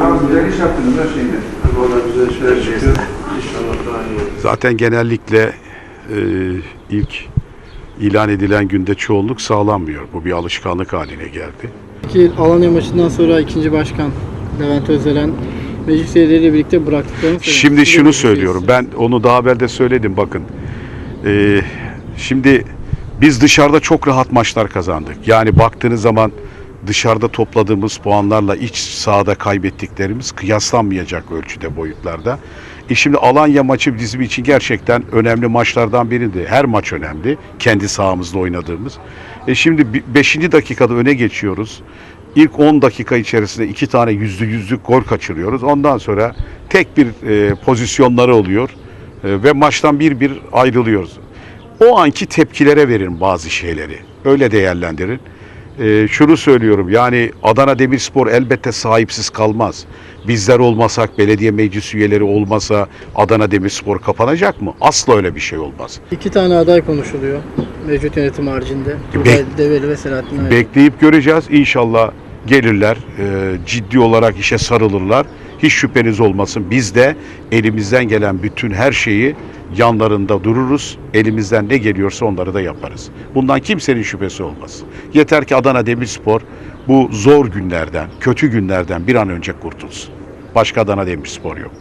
Güzel iş yaptınız her şeyde. Valla güzel şeyler çıkıyor. İnşallah daha iyi olur. Zaten genellikle e, ilk ilan edilen günde çoğunluk sağlanmıyor. Bu bir alışkanlık haline geldi. Peki Alanya maçından sonra ikinci başkan Levent Özelen meclis üyeleriyle birlikte bıraktıklarını söyledi. Şimdi şunu meclis söylüyorum. Ben onu daha evvel de söyledim bakın. Ee, şimdi biz dışarıda çok rahat maçlar kazandık. Yani baktığınız zaman dışarıda topladığımız puanlarla iç sahada kaybettiklerimiz kıyaslanmayacak ölçüde boyutlarda. E şimdi Alanya maçı bizim için gerçekten önemli maçlardan biriydi. Her maç önemli. Kendi sahamızda oynadığımız. E şimdi 5. dakikada öne geçiyoruz. İlk 10 dakika içerisinde iki tane yüzlü yüzlük gol kaçırıyoruz. Ondan sonra tek bir e, pozisyonları oluyor E, ve maçtan bir bir ayrılıyoruz. O anki tepkilere verin bazı şeyleri. Öyle değerlendirin. E, şunu söylüyorum yani Adana Demirspor elbette sahipsiz kalmaz. Bizler olmasak, belediye meclis üyeleri olmasa Adana Demirspor kapanacak mı? Asla öyle bir şey olmaz. İki tane aday konuşuluyor mevcut yönetim haricinde. Turgay Develi ve Selahattin Ayaz. Bekleyip göreceğiz. İnşallah gelirler, e, ciddi olarak işe sarılırlar. Hiç şüpheniz olmasın. Biz de elimizden gelen bütün her şeyi yanlarında dururuz. Elimizden ne geliyorsa onları da yaparız. Bundan kimsenin şüphesi olmaz. Yeter ki Adana Demirspor bu zor günlerden, kötü günlerden bir an önce kurtulsun. Başka Adana Demirspor yok.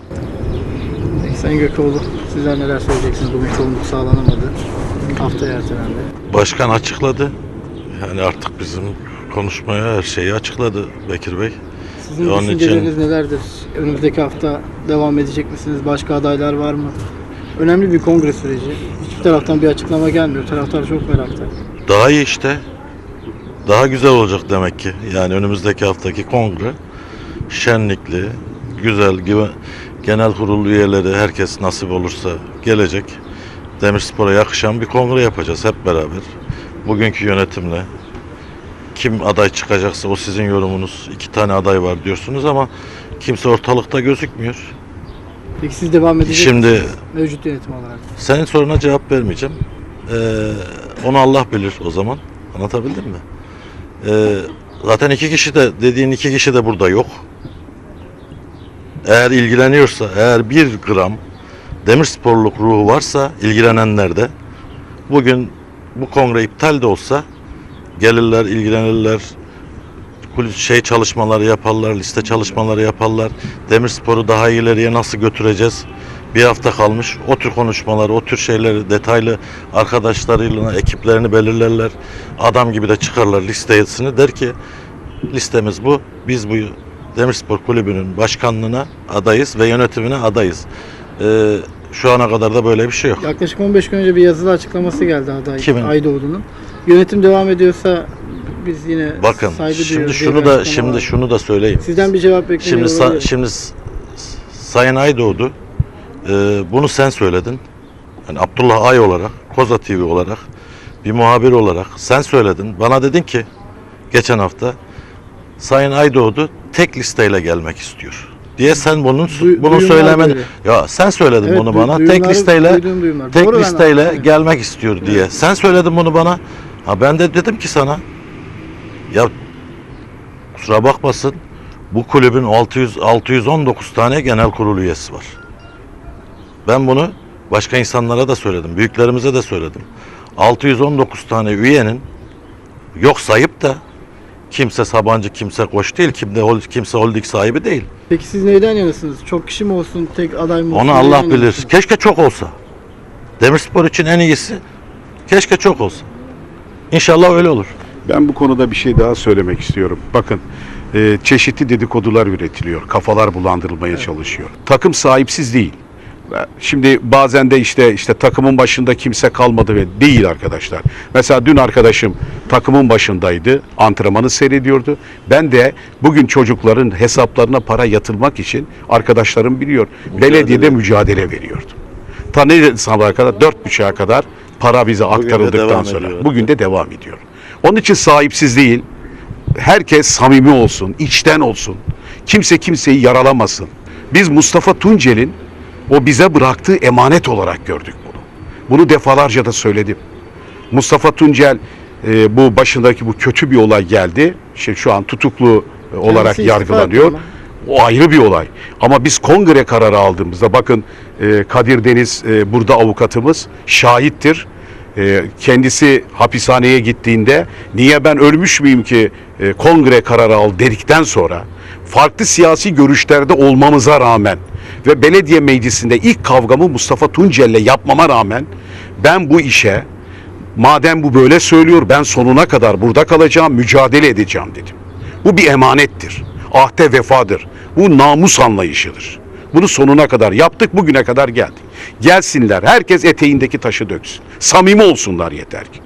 Sayın Gökoğlu sizler neler söyleyeceksiniz? Bugün çoğunluk sağlanamadı. Haftaya ertelendi. Başkan açıkladı. Yani artık bizim konuşmaya her şeyi açıkladı Bekir Bey. Sizin Onun için- düşünceleriniz nelerdir? Önümüzdeki hafta devam edecek misiniz? Başka adaylar var mı? Önemli bir kongre süreci. Hiçbir taraftan bir açıklama gelmiyor. Taraftar çok merakta. Daha iyi işte. Daha güzel olacak demek ki. Yani önümüzdeki haftaki kongre şenlikli, güzel, genel kurul üyeleri herkes nasip olursa gelecek. Demirspor'a yakışan bir kongre yapacağız hep beraber. Bugünkü yönetimle kim aday çıkacaksa o sizin yorumunuz. İki tane aday var diyorsunuz ama kimse ortalıkta gözükmüyor. Peki siz devam edecek Şimdi misiniz? Mevcut yönetim olarak. senin soruna cevap vermeyeceğim. Ee, onu Allah bilir o zaman. Anlatabildim mi? Ee, zaten iki kişi de dediğin iki kişi de burada yok. Eğer ilgileniyorsa, eğer bir gram demirsporluk ruhu varsa ilgilenenlerde bugün bu kongre iptal de olsa gelirler, ilgilenirler, şey çalışmaları yaparlar, liste çalışmaları yaparlar. Demirspor'u daha ileriye nasıl götüreceğiz? Bir hafta kalmış. O tür konuşmaları, o tür şeyleri detaylı arkadaşlarıyla ekiplerini belirlerler. Adam gibi de çıkarlar listesini. Der ki listemiz bu. Biz bu Demirspor Kulübü'nün başkanlığına adayız ve yönetimine adayız. Ee, şu ana kadar da böyle bir şey yok. Yaklaşık 15 gün önce bir yazılı açıklaması geldi aday Kimin? Aydoğdu'nun. Yönetim devam ediyorsa biz yine Bakın saygı şimdi duyuyoruz diye şunu bir da açıklama şimdi var. şunu da söyleyeyim. Sizden bir cevap Şimdi bekleniyor sa- şimdi s- Sayın Aydoğdu e, bunu sen söyledin. Yani Abdullah Ay olarak, Koza TV olarak, bir muhabir olarak sen söyledin. Bana dedin ki geçen hafta Sayın Aydoğdu tek listeyle gelmek istiyor. Diye sen bunun Duy- bunu söylemen ya sen söyledin Evet, bunu du- bana. Tek listeyle duyduğum duyumlar. tek Doğru, ben- listeyle evet. gelmek istiyor diye. Sen söyledin bunu bana. Ha ben de dedim ki sana ya kusura bakmasın bu kulübün 600 619 tane genel kurul üyesi var. Ben bunu başka insanlara da söyledim, büyüklerimize de söyledim. 619 tane üyenin yok sayıp da kimse Sabancı, kimse Koç değil, kimse, kimse holding sahibi değil. Peki siz neyden yanasınız? Çok kişi mi olsun, tek aday mı olsun? Onu Allah Neyden bilir. yanasınız? Keşke çok olsa. Demirspor için en iyisi keşke çok olsa. İnşallah öyle olur. Ben bu konuda bir şey daha söylemek istiyorum. Bakın e, çeşitli dedikodular üretiliyor. Kafalar bulandırılmaya çalışıyor. Takım sahipsiz değil. Şimdi bazen de işte işte takımın başında kimse kalmadı ve değil arkadaşlar. Mesela dün arkadaşım takımın başındaydı. Antrenmanı seyrediyordu. Ben de bugün çocukların hesaplarına para yatırmak için arkadaşlarım biliyor. Belediyede mücadele veriyordum. Ta ne sabaha kadar? Dört buçuğa kadar para bize aktarıldıktan sonra. ediyor. Bugün de devam ediyor. Onun için sahipsiz değil. Herkes samimi olsun, içten olsun. Kimse kimseyi yaralamasın. Biz Mustafa Tuncel'in o bize bıraktığı emanet olarak gördük bunu. Bunu defalarca da söyledim. Mustafa Tuncel e, bu başındaki bu kötü bir olay geldi. Şey, şu an tutuklu e, olarak istifa yargılanıyor. O ayrı bir olay. Ama biz kongre kararı aldığımızda bakın e, Kadir Deniz e, burada avukatımız şahittir. E, kendisi hapishaneye gittiğinde niye ben ölmüş müyüm ki e, kongre kararı al dedikten sonra farklı siyasi görüşlerde olmamıza rağmen ve belediye meclisinde ilk kavgamı Mustafa Tuncel'le yapmama rağmen ben bu işe madem bu böyle söylüyor ben sonuna kadar burada kalacağım, mücadele edeceğim dedim. Bu bir emanettir. Ahde vefadır. Bu namus anlayışıdır. Bunu sonuna kadar yaptık, bugüne kadar geldik. Gelsinler, herkes eteğindeki taşı döksün. Samimi olsunlar yeter ki.